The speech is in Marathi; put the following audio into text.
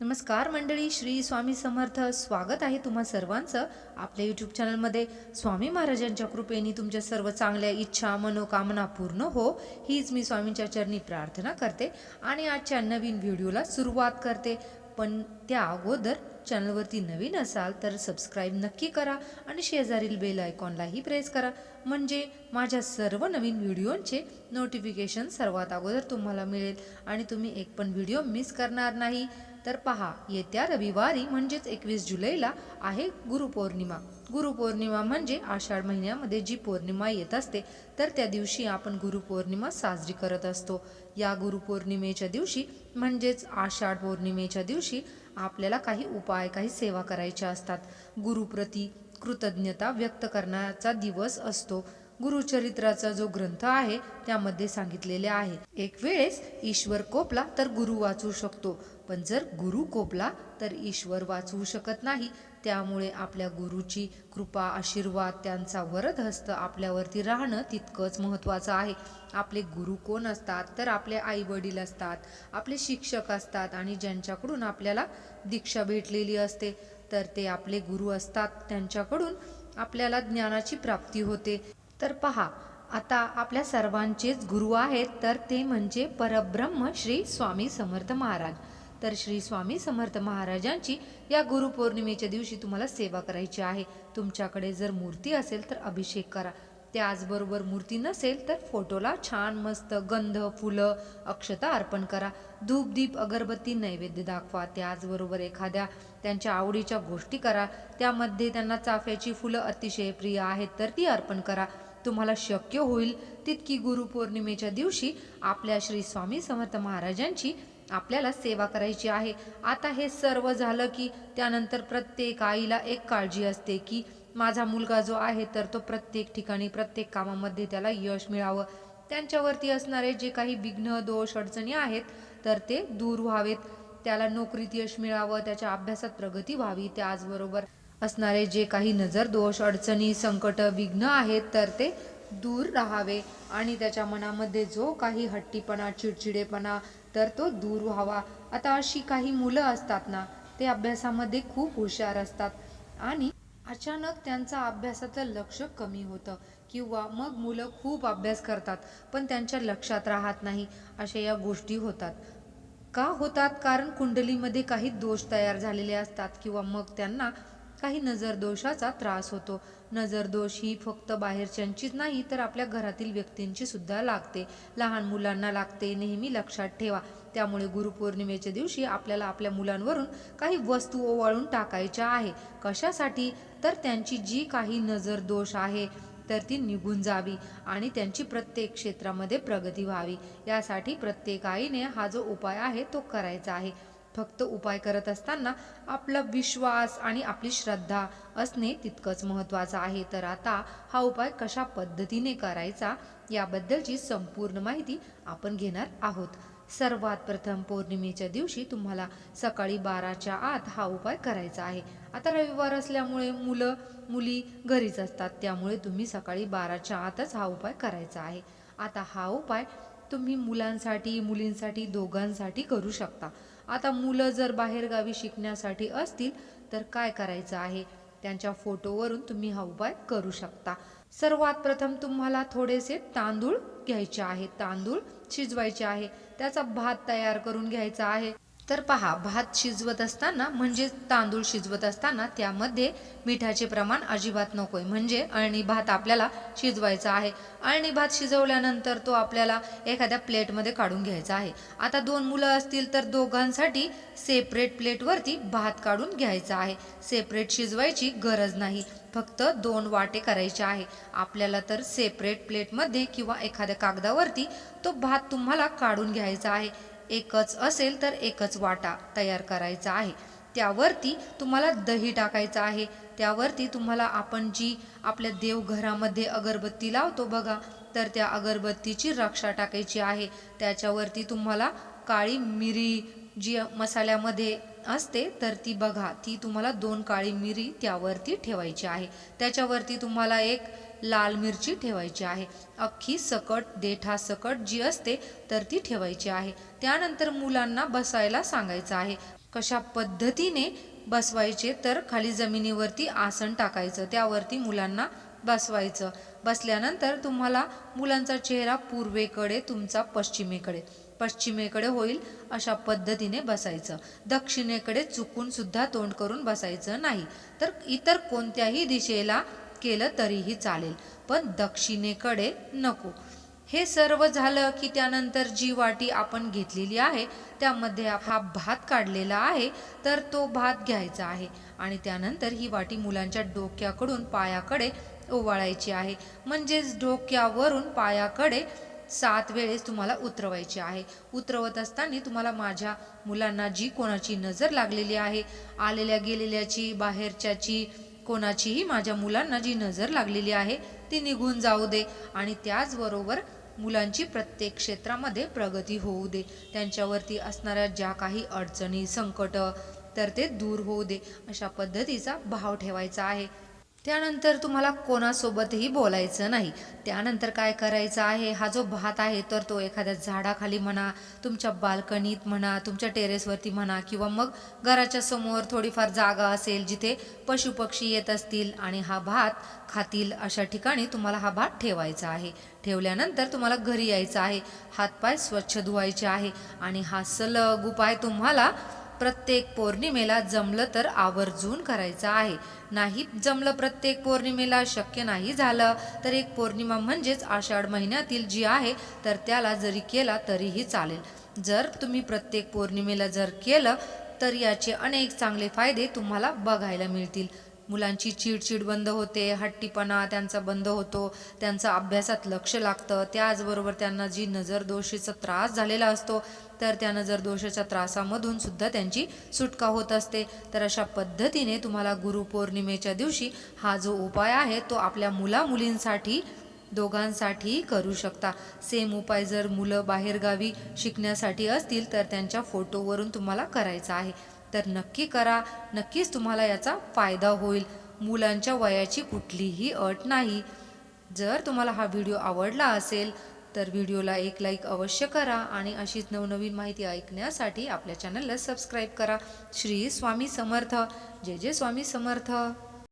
नमस्कार मंडळी श्री स्वामी समर्थ. स्वागत आहे तुम्हा सर्वांचं आपल्या यूट्यूब चॅनलमध्ये स्वामी महाराजांच्या कृपेने तुमच्या सर्व चांगल्या इच्छा मनोकामना पूर्ण हो हीच मी स्वामींच्या चरणी प्रार्थना करते आणि आजच्या नवीन व्हिडिओला सुरुवात करते. पण त्या अगोदर चॅनलवरती नवीन असाल तर सबस्क्राईब नक्की करा आणि शेजारील बेल आयकॉनलाही प्रेस करा. म्हणजे माझ्या सर्व नवीन व्हिडिओंचे नोटिफिकेशन सर्वात अगोदर तुम्हाला मिळेल आणि तुम्ही एक पण व्हिडिओ मिस करणार नाही. तर पहा येत्या रविवारी म्हणजेच एकवीस जुलैला आहे गुरुपौर्णिमा. गुरुपौर्णिमा म्हणजे आषाढ महिन्यामध्ये जी पौर्णिमा येत असते तर त्या दिवशी आपण गुरुपौर्णिमा साजरी करत असतो. या गुरुपौर्णिमेच्या दिवशी म्हणजेच आषाढ पौर्णिमेच्या दिवशी आपल्याला काही उपाय काही सेवा करायच्या असतात. गुरुप्रती कृतज्ञता व्यक्त करण्याचा दिवस असतो. गुरुचरित्राचा जो ग्रंथ आहे त्यामध्ये सांगितलेले आहे. एक वेळेस ईश्वर कोपला तर गुरु वाचू शकतो. पण जर गुरु कोपला तर ईश्वर वाचवू शकत नाही. त्यामुळे आपल्या गुरुची कृपा आशीर्वाद त्यांचा वरद हस्त आपल्यावरती राहणं तितकंच महत्त्वाचं आहे. आपले गुरु कोण असतात? तर आपले आई वडील असतात आपले शिक्षक असतात आणि ज्यांच्याकडून आपल्याला दीक्षा भेटलेली असते तर ते आपले गुरु असतात. त्यांच्याकडून आपल्याला ज्ञानाची प्राप्ती होते. तर पहा आता आपल्या सर्वांचेच गुरु आहेत तर ते म्हणजे परब्रह्म श्री स्वामी समर्थ महाराज. तर श्री स्वामी समर्थ महाराजांची या गुरुपौर्णिमेच्या दिवशी तुम्हाला सेवा करायची आहे. तुमच्याकडे जर मूर्ती असेल तर अभिषेक करा. त्याचबरोबर मूर्ती नसेल तर फोटोला छान मस्त गंध फुलं अक्षता अर्पण करा. धूप दीप अगरबत्ती नैवेद्य दाखवा. त्याचबरोबर एखाद्या त्यांच्या आवडीच्या गोष्टी करा. त्यामध्ये त्यांना चाफ्याची फुलं अतिशय प्रिय आहेत तर ती अर्पण करा. तुम्हाला शक्य होईल तितकी गुरुपौर्णिमेच्या दिवशी आपल्या श्री स्वामी समर्थ महाराजांची आपल्याला सेवा करायची आहे. आता हे सर्व झालं की त्यानंतर प्रत्येक आईला एक काळजी असते की माझा मुलगा जो आहे तर तो प्रत्येक ठिकाणी प्रत्येक कामामध्ये त्याला यश मिळावं. त्यांच्यावरती असणारे जे काही विघ्न दोष अडचणी आहेत तर ते दूर व्हावेत. त्याला नोकरीत यश मिळावं त्याच्या अभ्यासात प्रगती व्हावी त्याचबरोबर असणारे जे काही नजर दोष अडचणी संकट विघ्न आहेत तर ते दूर राहावे. आणि त्याच्या मनामध्ये जो काही हट्टीपणा चिडचिडेपणा तर तो दूर व्हावा. आता अशी काही मुलं असतात ना ते अभ्यासामध्ये खूप हुशार असतात. आणि अचानक त्यांचा अभ्यासाचं लक्ष कमी होतं किंवा मग मुलं खूप अभ्यास करतात पण त्यांच्या लक्षात राहत नाही अशा या गोष्टी होतात. का होतात? कारण कुंडलीमध्ये काही दोष तयार झालेले असतात किंवा मग त्यांना काही नजर दोषाचा त्रास होतो. नजर दोष ही फक्त बाहेरच्यांचीच नाही तर आपल्या घरातील व्यक्तींची सुद्धा लागते. लहान मुलांना लागते नेहमी लक्षात ठेवा. त्यामुळे गुरुपौर्णिमेच्या दिवशी आपल्याला आपल्या मुलांवरून काही वस्तू ओवाळून टाकायच्या आहे. कशासाठी? तर त्यांची जी काही नजर दोष आहे तर ती निघून जावी आणि त्यांची प्रत्येक क्षेत्रामध्ये प्रगती व्हावी. यासाठी प्रत्येक आईने हा जो उपाय आहे तो करायचा आहे. फक्त उपाय करत असताना आपला विश्वास आणि आपली श्रद्धा असणे तितकंच महत्त्वाचं आहे. तर आता हा उपाय कशा पद्धतीने करायचा याबद्दलची संपूर्ण माहिती आपण घेणार आहोत. सर्वात प्रथम पौर्णिमेच्या दिवशी तुम्हाला सकाळी बाराच्या आत हा उपाय करायचा आहे. आता रविवार असल्यामुळे मुलं मुली घरीच असतात त्यामुळे तुम्ही सकाळी बाराच्या आतच हा उपाय करायचा आहे. आता हा उपाय तुम्ही मुलांसाठी मुलींसाठी दोघांसाठी करू शकता. आता मुलं जर बाहेरगावी शिकण्यासाठी असतील तर काय करायचं आहे? त्यांच्या फोटोवरून तुम्ही हा उपाय करू शकता. सर्वात प्रथम तुम्हाला थोडेसे तांदूळ घ्यायचे आहे तांदूळ शिजवायचे आहे. त्याचा भात तयार करून घ्यायचा आहे. तर पहा भात शिजवत असताना म्हणजे तांदूळ शिजवत असताना त्यामध्ये मिठाचे प्रमाण अजिबात नको आहे म्हणजे अळणी भात आपल्याला शिजवायचा आहे. अळणी भात शिजवल्यानंतर तो आपल्याला एखाद्या प्लेटमध्ये काढून घ्यायचा आहे. आता दोन मुलं असतील तर दोघांसाठी सेपरेट प्लेटवरती भात काढून घ्यायचा आहे. सेपरेट शिजवायची गरज नाही. फक्त दोन वाटे करायचे आहे. आपल्याला तर सेपरेट प्लेटमध्ये किंवा एखाद्या कागदावरती तो भात तुम्हाला काढून घ्यायचा आहे. एकच असेल तर एकच वाटा तयार करायचा आहे. त्यावरती तुम्हाला दही टाकायचं आहे. त्यावरती तुम्हाला आपण जी आपल्या देवघरामध्ये अगरबत्ती लावतो बघा तर त्या अगरबत्तीची रक्षा टाकायची आहे. त्याच्यावरती तुम्हाला काळी मिरी जी मसाल्यामध्ये असते तर ती बघा ती तुम्हाला दोन काळी मिरी त्यावरती ठेवायची आहे. त्याच्यावरती तुम्हाला एक लाल मिरची ठेवायची आहे. अख्खी सकट देठा सकट जी असते तर ती ठेवायची आहे. त्यानंतर मुलांना बसायला सांगायचं आहे. कशा पद्धतीने बसवायचे तर खाली जमिनीवरती आसन टाकायचं त्यावरती मुलांना बसवायचं. बसल्यानंतर तुम्हाला मुलांचा चेहरा पूर्वेकडे तुमचा पश्चिमेकडे. पश्चिमेकडे होईल अशा पद्धतीने बसायचं. दक्षिणेकडे चुकून सुद्धा तोंड करून बसायचं नाही. तर इतर कोणत्याही दिशेला केलं तरीही चालेल. पण दक्षिणेकडे नको. हे सर्व झालं की त्यानंतर जी वाटी आपण घेतलेली आहे त्यामध्ये हा भात काढलेला आहे तर तो भात घ्यायचा आहे. आणि त्यानंतर ही वाटी मुलांच्या डोक्याकडून पायाकडे ओवाळायची आहे. म्हणजेच डोक्यावरून पायाकडे सात वेळेस तुम्हाला उतरवायची आहे. उतरवत असताना तुम्हाला माझ्या मुलांना जी कोणाची नजर लागलेली आहे आलेल्या गेलेल्याची बाहेरच्याची कोणाचीही माझ्या मुलांना जी नजर लागलेली आहे ती निघून जाऊ दे. आणि त्याचबरोबर मुलांची प्रत्येक क्षेत्रामध्ये प्रगती होऊ दे. त्यांच्यावरती असणाऱ्या ज्या काही अडचणी संकट तर ते दूर होऊ दे अशा पद्धतीचा भाव ठेवायचा आहे. त्यानंतर तुम्हाला कोणासोबतही बोलायचं नाही. त्यानंतर काय करायचं आहे? हा जो भात आहे तर तो एखाद्या झाडाखाली म्हणा तुमच्या बाल्कनीत म्हणा तुमच्या टेरेसवरती म्हणा किंवा मग घराच्या समोर थोडीफार जागा असेल जिथे पशुपक्षी येत असतील आणि हा भात खातील अशा ठिकाणी तुम्हाला हा भात ठेवायचा आहे. ठेवल्यानंतर तुम्हाला घरी यायचं आहे. हातपाय स्वच्छ धुवायचे आहे आणि हा सलग उपाय तुम्हाला प्रत्येक पौर्णिमेला जमलं तर आवर्जून करायचं आहे. नाही जमलं प्रत्येक पौर्णिमेला शक्य नाही झालं तर एक पौर्णिमा म्हणजेच आषाढ महिन्यातील जी आहे तर त्याला जरी केला तरीही चालेल. जर तुम्ही प्रत्येक पौर्णिमेला जर केलं तर याचे अनेक चांगले फायदे तुम्हाला बघायला मिळतील. मुलांची चिडचिड बंद होते हट्टीपणा त्यांचा बंद होतो त्यांचं अभ्यासात लक्ष लागतं. त्याचबरोबर त्यांना जी नजरदोषीचा त्रास झालेला असतो तर त्या नजरदोषाच्या त्रासामधून सुद्धा त्यांची सुटका होत असते. तर अशा पद्धतीने तुम्हाला गुरुपौर्णिमेच्या दिवशी हा जो उपाय आहे तो आपल्या मुला मुलींसाठी दोघांसाठीही करू शकता. सेम उपाय जर मुलं बाहेरगावी शिकण्यासाठी असतील तर त्यांच्या फोटोवरून तुम्हाला करायचा आहे. तर नक्की करा. नक्कीच तुम्हाला याचा फायदा होईल. मुलांच्या वयाची कुठलीही अट नाही. जर तुम्हाला हा व्हिडिओ आवडला असेल तर व्हिडिओला एक लाईक अवश्य करा आणि अशीच नवनवीन माहिती ऐकण्यासाठी आपल्या चॅनलला सबस्क्राईब करा. श्री स्वामी समर्थ. जय जय स्वामी समर्थ.